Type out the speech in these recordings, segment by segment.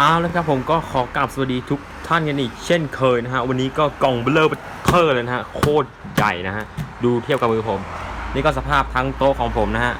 เอาแล้วครับผมก็ขอกราบสวัสดีทุกท่านกันอีกเช่นเคยนะฮะวันนี้ก็กล่องเบลอเทอร์เลยนะฮะโคตรใหญ่นะฮะดูเทียบกับมือผม นี่ก็สภาพทั้งโต๊ะของผมนะฮะ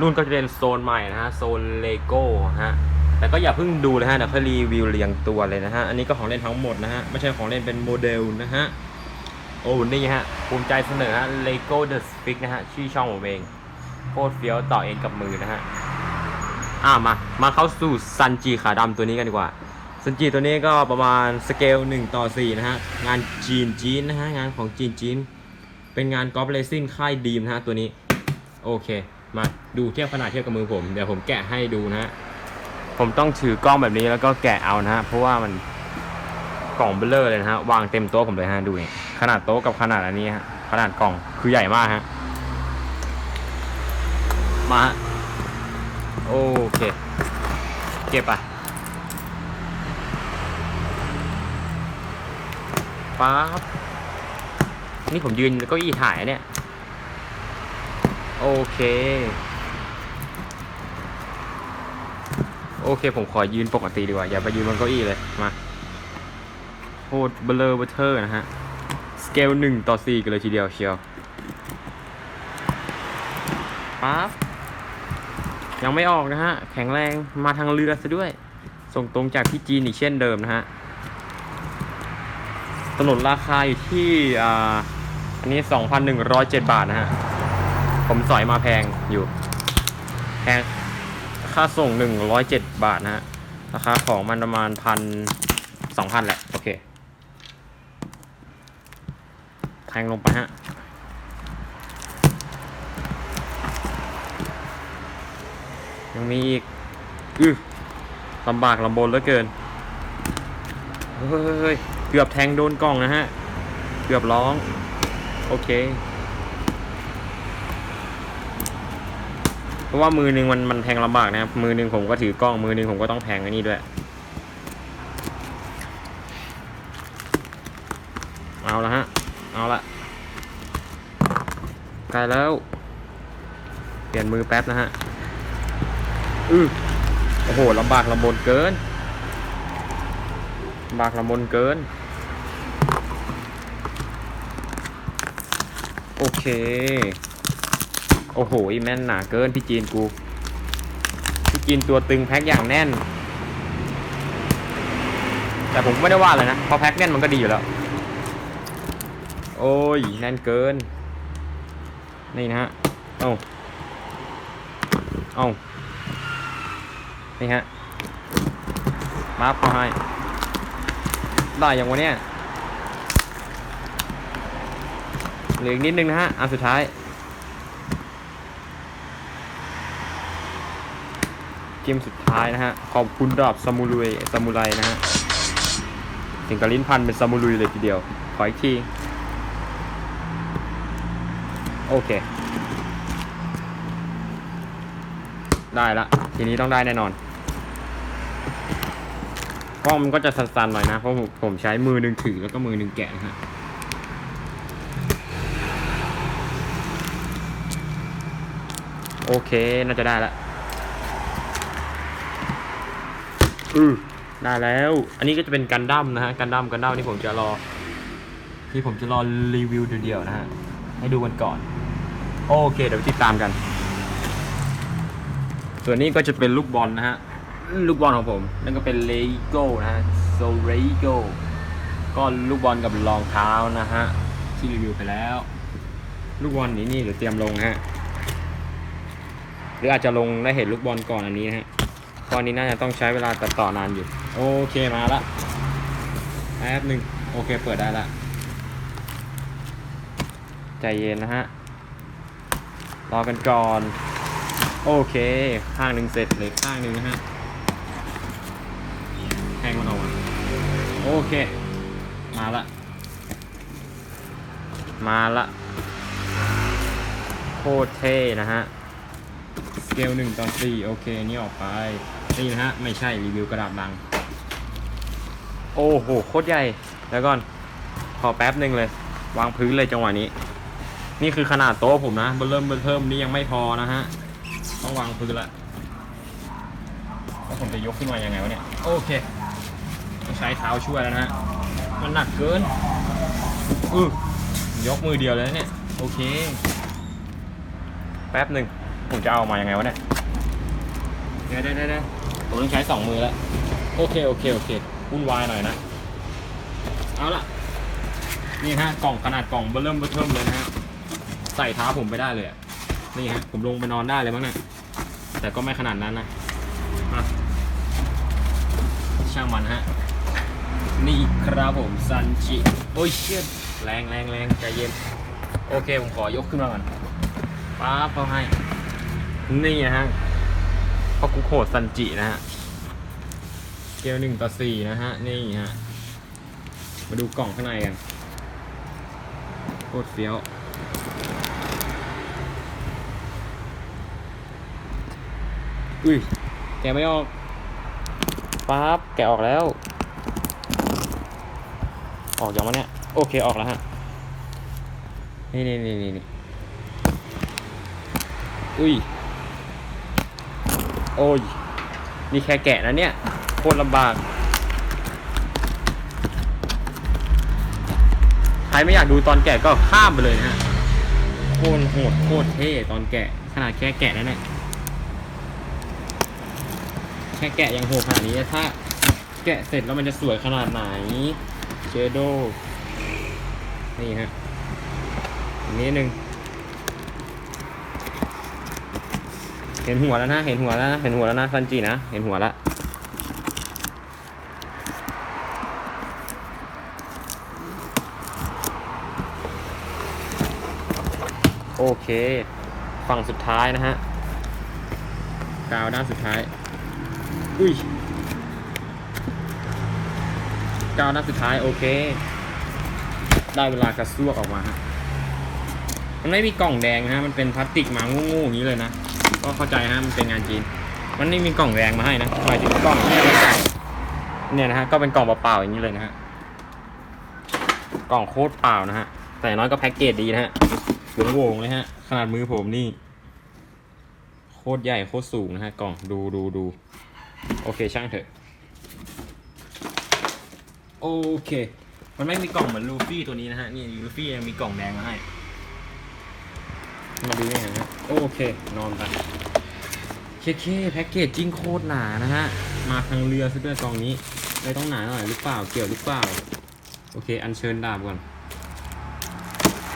นู่นก็จะเป็นโซนใหม่นะฮะโซนเลโก้ฮะแต่ก็อย่าเพิ่งดูนะฮะเดี๋ยวค่อยรีวิวเรียงตัวเลยนะฮะอันนี้ก็ของเล่นทั้งหมดนะฮะไม่ใช่ของเล่นเป็นโมเดลนะฮะโอ้นี่ฮะภูมิใจเสนอฮะ Lego The Stick นะฮะชื่อช่องผมเองโคตรเฟี้ยวต่อเองกับมือนะฮะ อ่ามา มาเข้าสู่ซันจีขาดำตัวนี้กันดีกว่า ซันจีตัวนี้ก็ประมาณสเกล 1 ต่อ 4 นะฮะ งานจีนจีนนะฮะ งานของจีนจีน เป็นงานกอล์ฟเลซิ่งค่ายดีมนะฮะตัวนี้ โอเค มาดูเทียบขนาดเทียบกับมือผม เดี๋ยวผมแกะให้ดูนะฮะ ผมต้องถือกล้องแบบนี้แล้วก็แกะเอานะฮะ เพราะว่ามันกล่องเบลเลอร์เลยนะฮะ วางเต็มโต๊ะผมเลยฮะ ดูนี่ขนาดโต๊ะกับขนาดอันนี้ฮะ ขนาดกล่องคือใหญ่มากฮะ มาฮะ โอเค เก็บอะป๊าบนี่ผมยืนแล้วก็อีถ่ายเนี่ย โอเค โอเค ผมขอยืนปกติดีกว่า อย่าไปยืนบนเก้าอี้เลย มาโคตรเบลอเบอร์เทอร์นะฮะ สเกลหนึ่งต่อสี่กันเลยทีเดียวเชียวป๊าบ ยังไม่ออกนะฮะ แข็งแรงมาทางเรือซะด้วย ส่งตรงจากที่จีนอีกเช่นเดิมนะฮะสนุนราคาอยู่ที่อ่าอันนี้ 2,107 บาทนะฮะ ผมสอยมาแพงอยู่ แพงค่าส่ง 107 บาทนะฮะ ราคาของมันประมาณพันสองพันแหละ โอเคแทงลงไปฮะ ยังมีอีกอือลำบากลำบนเหลือเกิน เฮ้ย เกือบแทงโดนกล้องนะฮะ เกือบร้อง โอเค เพราะว่ามือหนึ่งมันมันแทงลำบากนะครับ มือหนึ่งผมก็ถือกล้อง มือหนึ่งผมก็ต้องแทงอันนี้ด้วย เอาละฮะ เอาละใกล้แล้ว เปลี่ยนมือแป๊บนะฮะ อือโอ้โหลำบากลำบนเกินลำบากลำบนเกิน โอเค โอ้โหอีแม่นหนาเกินพี่จีนกู พี่จีนตัวตึงแพ็คอย่างแน่น แต่ผมไม่ได้ว่าเลยนะพราะแพ็คแน่นมันก็ดีอยู่แล้ว โอ้ยแน่นเกิน นี่นะฮะ เอ้า เอ้า นี่ฮะมาพอให้ ได้อย่างวันเนี้ยเหลืออีกนิดนึงนะฮะ อันสุดท้าย เกมสุดท้ายนะฮะ ขอบคุณดาบซามูรุยซามูไรนะฮะ ถึงกับลิ้นพันเป็นซามูรุยเลยทีเดียว ขออีกที โอเค ได้ละ ทีนี้ต้องได้แน่นอน กล้องมันก็จะสั่นๆหน่อยนะเพราะผมผมใช้มือหนึ่งถือแล้วก็มือหนึ่งแกะนะฮะโอเคน่าจะได้ละอือได้แล้ว อันนี้ก็จะเป็นกันดั้มนะฮะกันดั้มกันดั้มที่ผมจะรอ ที่ผมจะรอรีวิวเดียวๆนะฮะให้ดูกันก่อน โอเคเดี๋ยวไปติดตามกัน ส่วนนี้ก็จะเป็นลูกบอลนะฮะ ลูกบอลของผม นั่นก็เป็นเลโก้นะฮะโซเลโก้ก็ลูกบอลกับรองเท้านะฮะที่รีวิวไปแล้ว ลูกบอลนี้นี่เดี๋ยวเตรียมลงฮะหรืออาจจะลงได้เห็นลูกบอลก่อนอันนี้นะฮะตอนนี้น่าจะต้องใช้เวลาตัดต่อนานอยู่ โอเคมาละแป๊บหนึ่งโอเคเปิดได้ละใจเย็นนะฮะรอกันก่อน โอเค ข้างหนึ่งเสร็จเลยข้างหนึ่งนะฮะแทงมันออกมา โอเค มาละ มาละโคตรเท่นะฮะ สเกลหนึ่งต่อสี่โอเค นี่ออกไปนี่นะฮะ ไม่ใช่รีวิวกระดาษลัง โอ้โห โคตรใหญ่ แล้วก่อน ขอแป๊บหนึ่งเลย วางพื้นเลยจังหวะนี้ นี่คือขนาดโต๊ะผมนะเบอร์เริ่มเบอร์เทิมนี่ยังไม่พอนะฮะ ต้องวางพื้นละแล้วผมจะยกขึ้นมายังไงวะเนี่ย โอเค ใช้เท้าช่วยแล้วนะฮะมันหนักเกินอือยกมือเดียวเลยนะเนี่ย โอเค แป๊บหนึ่งผมจะเอามายังไงวะเนี่ยเดี๋ยวเดี๋ยวเดี๋ยวผมต้องใช้สองมือแล้ว โอเค โอเค โอเควุ่นวายหน่อยนะ เอาล่ะนี่ฮะ กล่องขนาดกล่องเบอร์เริ่มเบอร์เทิมเลยนะฮะ ใส่เท้าผมไปได้เลยอะนี่ฮะ ผมลงไปนอนได้เลยมั้งเนี่ยแต่ก็ไม่ขนาดนั้นนะอะช่างมันฮะ นี่ครับผมซันจิโอ้ยเชี่ยแรงแรงแรงใจเย็น โอเค ผมขอยกขึ้นมาก่อนป๊าเขาให้ นี่นะฮะพ่อกุโคดซันจินะฮะเกลหนึ่งต่อสี่นะฮะ นี่ฮะ มาดูกล่องข้างในกันโคตรเฟี้ยวอุ้ยแกไม่ออกปั๊บแกออกแล้ว ออกยังวะเนี่ย โอเคออกแล้วฮะ นี่นี่นี่นี่นี่อุ้ย โอ้ย นี่แค่แกะนะเนี่ย โคตรลำบาก ใครไม่อยากดูตอนแกะก็ข้ามไปเลยนะฮะ โคตรโหดโคตรเท่ตอนแกะ ขนาดแค่แกะนั่นแหละแค่แกะยังโหดขนาดนี้ ถ้า แกะเสร็จแล้วมันจะสวยขนาดไหนเชโดนี่ฮะอันนี้หนึ่งเห็นหัวแล้วนะ เห็นหัวแล้วนะ เห็นหัวแล้วนะซันจินะ เห็นหัวแล้วโอเค ฝั่งสุดท้ายนะฮะ กาวด้านสุดท้าย อุ้ย กาวด้านสุดท้ายโอเค ได้เวลากระซวกออกมาฮะมันไม่มีกล่องแดงนะฮะ มันเป็นพลาสติกมางูๆอย่างนี้เลยนะ ก็เข้าใจฮะ มันเป็นงานจีน มันไม่มีกล่องแดงมาให้นะหมายถึงกล่องที่เราใส่เนี่ยนะฮะ ก็เป็นกล่องเปล่าๆอย่างนี้เลยนะฮะ กล่องโคตรเปล่านะฮะ แต่น้อยก็แพ็กเกจดีนะฮะหลวงโวงเลยฮะ ขนาดมือผมนี่ โคตรใหญ่โคตรสูงนะฮะ กล่อง ดูดูดู โอเคช่างเถอะ โอเค มันไม่มีกล่องเหมือนลูฟี่ตัวนี้นะฮะ นี่ลูฟี่ยังมีกล่องแดงมาให้ มาดูยังไงนะโอเค นอนไปเคเคแพ็กเกจจิ้งโคตรหนานะฮะ มาทางเรือซะด้วยกล่องนี้เลยต้องหนาหน่อยหรือเปล่า เกี่ยวหรือเปล่า โอเค อัญเชิญดาบก่อน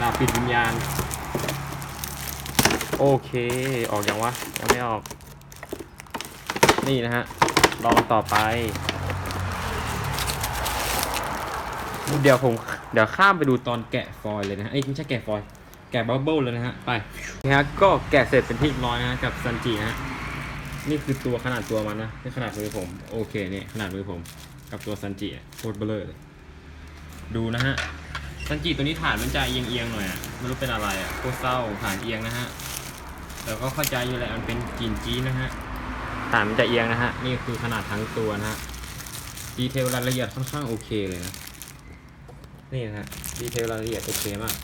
ดาบปิดวิญญาณ โอเค ออกยังวะ ยังไม่ออก นี่นะฮะ ลองต่อไป เดี๋ยวผมเดี๋ยวข้ามไปดูตอนแกะฟอยล์เลยนะฮะเอ้ไม่ใช่แกะฟอยล์แกะบับเบิ้ลเลยนะฮะไปนะฮะก็แกะเสร็จเป็นที่เรียบร้อยนะฮะกับซันจินะฮะนี่คือตัวขนาดตัวมันนะนี่ขนาดมือผมโอเคเนี่ยขนาดมือผมกับตัวซันจิโคตรเบลอเลย ดูนะฮะซันจิตัวนี้ฐานมันจะเอียงๆหน่อยอะไม่รู้เป็นอะไรอะโคตรเศร้าฐานเอียงนะฮะแต่ก็เข้าใจอยู่แหละมันเป็นจีนจีนะฮะฐานมันจะเอียงนะฮะนี่คือขนาดทั้งตัวนะฮะดีเทลรายละเอียดค่อนข้างโอเคเลยนะ นี่นะฮะดีเทลรายละเอียดโอเคมาก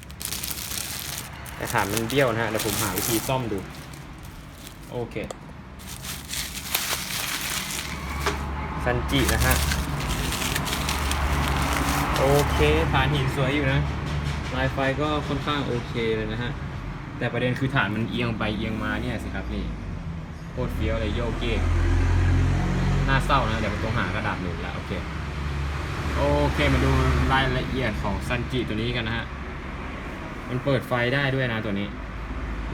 แต่ฐานมันเบี้ยวนะฮะเดี๋ยวผมหาวิธีซ่อมดู โอเคซันจินะฮะ โอเคฐานหินสวยอยู่นะลายไฟก็ค่อนข้างโอเคเลยนะฮะ แต่ประเด็นคือฐานมันเอียงไปเอียงมาเนี่ยสิครับนี่โคตรเฟี้ยวเลยโยกเยกน่าเศร้านะ เดี๋ยวผมต้องหากระดาษหนุนแล้วโอเค โอเคมาดูรายละเอียดของซันจิตัวนี้กันนะฮะ มันเปิดไฟได้ด้วยนะตัวนี้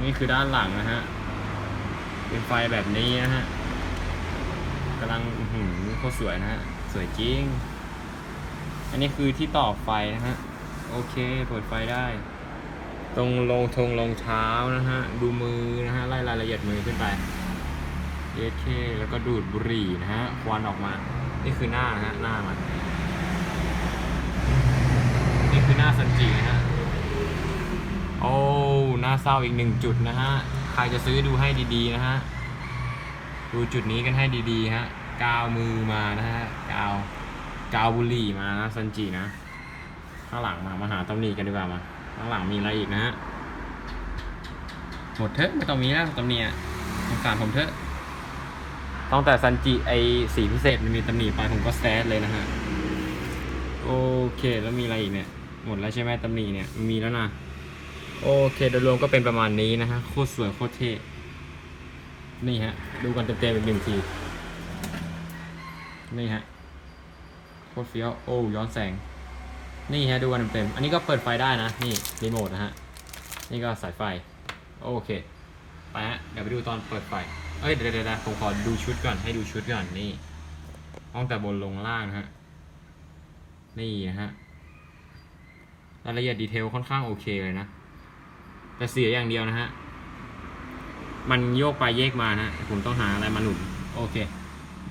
นี่คือด้านหลังนะฮะ เป็นไฟแบบนี้นะฮะกำลังหือโคตรสวยนะฮะ สวยจริง อันนี้คือที่ต่อไฟนะฮะ โอเค เปิดไฟได้ ตรงรองทงรองเท้านะฮะ ดูมือนะฮะ ไล่รายละเอียดมือขึ้นไปเอเคแล้วก็ดูดบุหรี่นะฮะ ควันออกมา นี่คือหน้านะฮะ หน้ามันคือหน้าซันจินะฮะ โอ้หน้า เศร้าอีกหนึ่งจุดนะฮะ ใครจะซื้อดูให้ดีๆนะฮะ ดูจุดนี้กันให้ดีๆฮะ กาวมือมานะฮะ กาว กาวบุหรี่มานะซันจินะ ข้างหลังมา มาหาตำหนิกันดีกว่ามา ข้างหลังมีอะไรอีกนะฮะ หมดเถอะไม่ต้องมีแล้วตำหนิอะสงสารผมเถอะตั้งแต่ซันจิไอสีพิเศษมันมีตำหนิไปผมก็แซดเลยนะฮะ โอเคแล้วมีอะไรอีกเนี่ย หมดแล้วใช่ไหมตำหนิเนี่ย มีแล้วนะ โอเคโดยรวมก็เป็นประมาณนี้นะฮะโคตรสวยโคตรเท่นี่ฮะ ดูกันเต็มๆเป็นหนึ่งทีนี่ฮะโคตรเฟี้ยวโอ้ย้อนแสง นี่ฮะดูกันเต็มๆอันนี้ก็เปิดไฟได้นะ นี่รีโมทนะฮะนี่ก็สายไฟ โอเค ไปฮะ เดี๋ยวไปดูตอนเปิดไฟ เอ้ยเดี๋ยวเดี๋ยวผมขอดูชุดก่อน ให้ดูชุดก่อนนี่ตั้งแต่บนลงล่างนะฮะ นี่นะฮะ รายละเอียดดีเทลค่อนข้างโอเคเลยนะ แต่เสียอย่างเดียวนะฮะ มันโยกไปแยกมานะผมต้องหาอะไรมาหนุนโอเค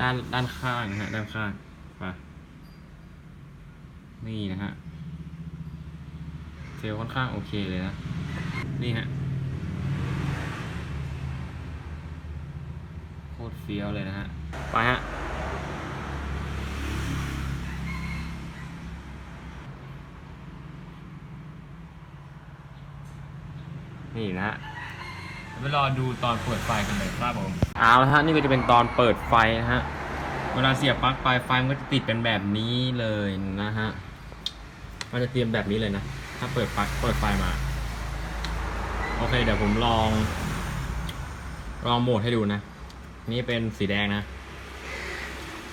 ด้านด้านข้างนะฮะ ด้านข้างไปนี่นะฮะเทลค่อนข้างโอเคเลยนะ นี่ฮะ โคตรเฟี้ยวเลยนะฮะ ไปฮะ นี่นะฮะไปรอดูตอนเปิดไฟกันเลยครับผม เอาละฮะนี่ก็จะเป็นตอนเปิดไฟนะฮะเวลาเสียบปลั๊กไฟไฟมันก็จะติดเป็นแบบนี้เลยนะฮะมันจะเตรียมแบบนี้เลยนะ ถ้าเปิดปลั๊กเปิดไฟมา โอเค เดี๋ยวผมลอง ลองโหมดให้ดูนะ นี่เป็นสีแดงนะ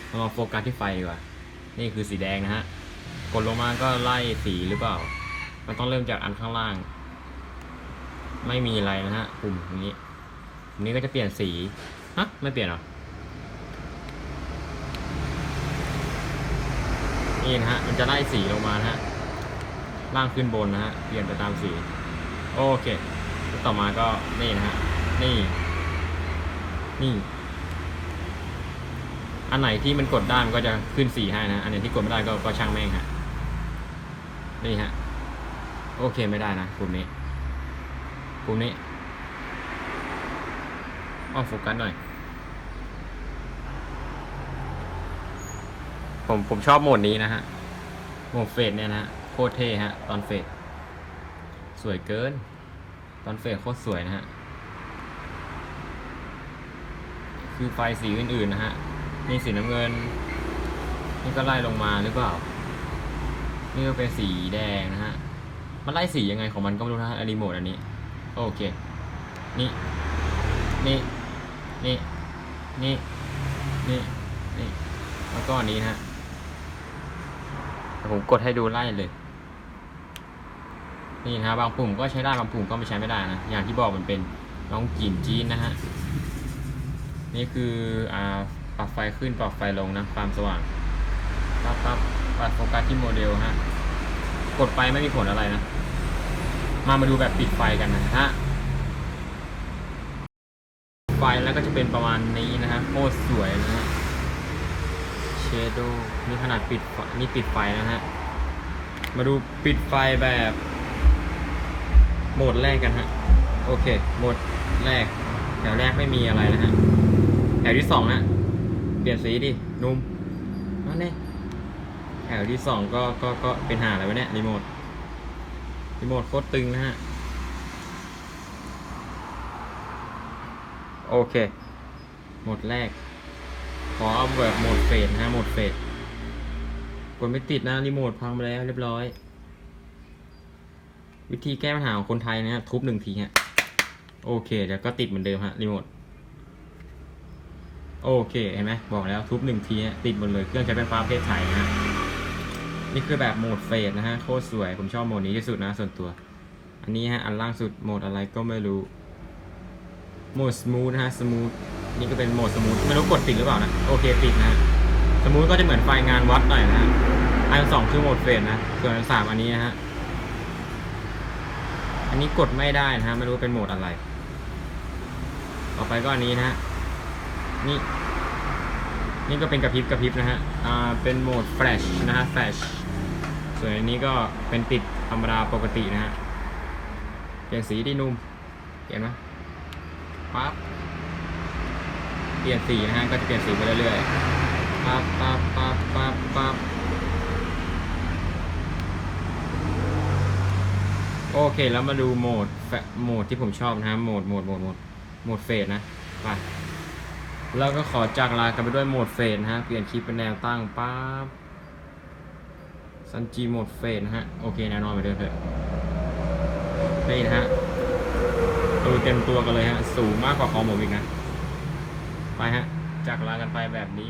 เรามาโฟกัสที่ไฟดีกว่า นี่คือสีแดงนะฮะ กดลงมาก็ไล่สีหรือเปล่า มันต้องเริ่มจากอันข้างล่าง ไม่มีอะไรนะฮะปุ่มตรงนี้ตรงนี้ก็จะเปลี่ยนสีฮะไม่เปลี่ยนหรอนี่นะฮะมันจะไล่สีลงมานะฮะล่างขึ้นบนนะฮะเปลี่ยนไปตามสีโอเค ต่อมาก็นี่นะฮะนี่ นี่ อันไหนที่มันกดได้มันก็จะขึ้นสีให้นะอันไหนที่กดไม่ได้ก็ก็ช่างแม่งฮะนี่ฮะโอเคไม่ได้นะกลุ่มนี้ กลุ่มนี้อ้อโฟกัสหน่อย ผมผมชอบโหมดนี้นะฮะ โหมดเฟดเนี่ยนะฮะ โคตรเท่ฮะ ตอนเฟดสวยเกิน ตอนเฟดโคตรสวยนะฮะ คือไฟสีอื่นๆนะฮะ นี่สีน้ำเงิน นี่ก็ไล่ลงมาหรือเปล่า นี่ก็เป็นสีแดงนะฮะ มันไล่สียังไงของมันก็ไม่รู้นะฮะรีโมทอันนี้ โอเค นี่ นี่ นี่ นี่ นี่ นี่ แล้วก็อันนี้นะฮะผมกดให้ดูไล่เลย นี่นะฮะบางปุ่มก็ใช้ได้บางปุ่มก็ไม่ใช้ไม่ได้นะ อย่างที่บอกมันเป็นน้องจีนจีนนะฮะ นี่คืออ่าปรับไฟขึ้นปรับไฟลงนะความสว่างปั๊บปั๊บปัดโฟกัสที่โมเดลฮะ กดไปไม่มีผลอะไรนะ มามาดูแบบปิดไฟกันนะฮะไฟแล้วก็จะเป็นประมาณนี้นะฮะโคตรสวยนะฮะเชโดนี่ขนาดปิดนี่ปิดไฟนะฮะมาดูปิดไฟแบบโหมดแรกกันฮะโอเคโหมดแรกแถวแรกไม่มีอะไรนะฮะแถวที่สองฮะเปลี่ยนสีดินุ่มนั่นเองแถวที่สองก็ก็ก็เป็นหาอะไรวะเนี่ยรีโมท รีโมทโคตรตึงนะฮะ โอเคโหมดแรก ขอเอาแบบโหมดเฟดนะโหมดเฟดกดไม่ติดนะรีโมทพังไปแล้วเรียบร้อย วิธีแก้ปัญหาของคนไทยนะฮะทุบหนึ่งทีฮะ โอเคเดี๋ยวก็ติดเหมือนเดิมฮะรีโมทโอเคเห็นไหมบอกแล้วทุบหนึ่งทีฮะติดหมดเลยเครื่องใช้ไฟฟ้าประเภทไทยนะฮะ นี่คือแบบโหมดเฟดนะฮะ โคตรสวย ผมชอบโหมดนี้ที่สุดนะส่วนตัว อันนี้ฮะ อันล่างสุดโหมดอะไรก็ไม่รู้ โหมดสมูทนะฮะ สมูท นี่ก็เป็นโหมดสมูท ไม่รู้กดติดหรือเปล่านะ โอเคติดนะฮะสมูทก็จะเหมือนไฟงานวัดหน่อยนะฮะ อันสองคือโหมดเฟดนะ ส่วนอันสามอันนี้นะฮะ อันนี้กดไม่ได้นะฮะ ไม่รู้เป็นโหมดอะไร ต่อไปก็อันนี้นะฮะ นี่นี่ก็เป็นกระพริบกระพริบนะฮะ อ่า เป็นโหมดแฟลชนะฮะ แฟลช ส่วนอันนี้ก็เป็นติดธรรมดาปกตินะฮะเปลี่ยนสีดีนุ่มเปลี่ยนไหมปั๊บเปลี่ยนสีนะฮะก็จะเปลี่ยนสีไปเรื่อยๆปั๊บปั๊บปั๊บปั๊บปั๊บโอเคแล้วมาดูโหมดโหมดที่ผมชอบนะฮะโหมดโหมดโหมดโหมดโหมดเฟสนะไปแล้วก็ขอจากลากันไปด้วยโหมดเฟสนะฮะเปลี่ยนคลิปเป็นแนวตั้งปั๊บ ซันจีโหมดเฟสนะฮะ โอเคแน่นอนไปเดิมเถอะนี่นะฮะดูเต็มตัวกันเลยฮะ สูงมากกว่าคองผมอีกนะ ไปฮะ จากลากันไปแบบนี้